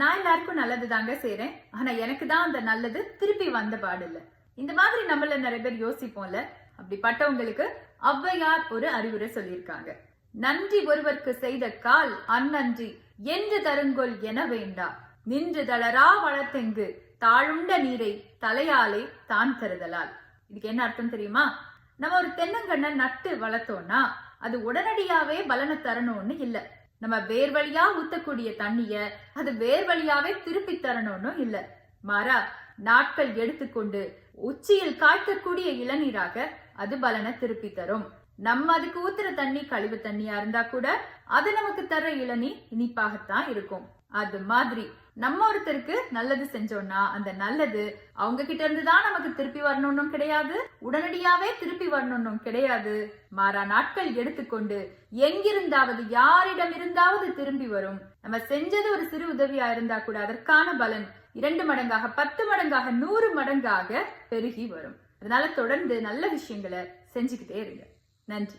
நான் எல்லாருக்கும் நல்லது தாங்க செய்றேன். ஆனா எனக்கு தான் அந்த நல்லது திருப்பி வந்த பாடில்ல. இந்த மாதிரி நம்மள நிறைய பேர் யோசிப்போம்ல. அப்படிப்பட்டவங்களுக்கு ஔவையார் ஒரு அறிவுரை சொல்லியிருக்காங்க. நன்றி ஒருவர்க்கு செய்த கால் அந்நன்றி என்று தருங்கொள் என வேண்டா. நின்று தளரா வளர்த்தெங்கு தாழுண்ட நீரை தலையாலே தான் தருதலால் இதுக்கு என்ன அர்த்தம் தெரியுமா? நம்ம ஒரு தென்னங்கண்ணை நட்டு வளர்த்தோம்னா அது உடனடியாவே பலனை தரணும்னு இல்ல. நம்ம வேர் வழியா ஊத்தக்கூடிய தண்ணிய அது வேர் வழியாவே திருப்பி தரணும்னு இல்ல. மாறா நாட்கள் எடுத்துக்கொண்டு உச்சியில் காய்க்கக்கூடிய இளநீராக அது பலனை திருப்பி தரும். நம்ம அதுக்கு ஊத்துற தண்ணி கழிவு தண்ணியா இருந்தா கூட அது நமக்கு தர இளநீர் இனிப்பாகத்தான் இருக்கும். அது மாதிரி நம்ம ஒருத்தருக்கு நல்லது செஞ்சோம்னா அந்த நல்லது அவங்க கிட்ட இருந்து தான் நமக்கு திருப்பி வரணும்னும் கிடையாது. உடனடியாவே திருப்பி வரணும்னும் கிடையாது. மாறா நாட்கள் எடுத்துக்கொண்டு எங்கிருந்தாவது யாரிடம் இருந்தாவது திரும்பி வரும். நம்ம செஞ்சது ஒரு சிறு உதவியா இருந்தா கூட அதற்கான பலன் இரண்டு மடங்காக பத்து மடங்காக நூறு மடங்காக பெருகி வரும். அதனால தொடர்ந்து நல்ல விஷயங்களை செஞ்சுக்கிட்டே இருங்க. நன்றி.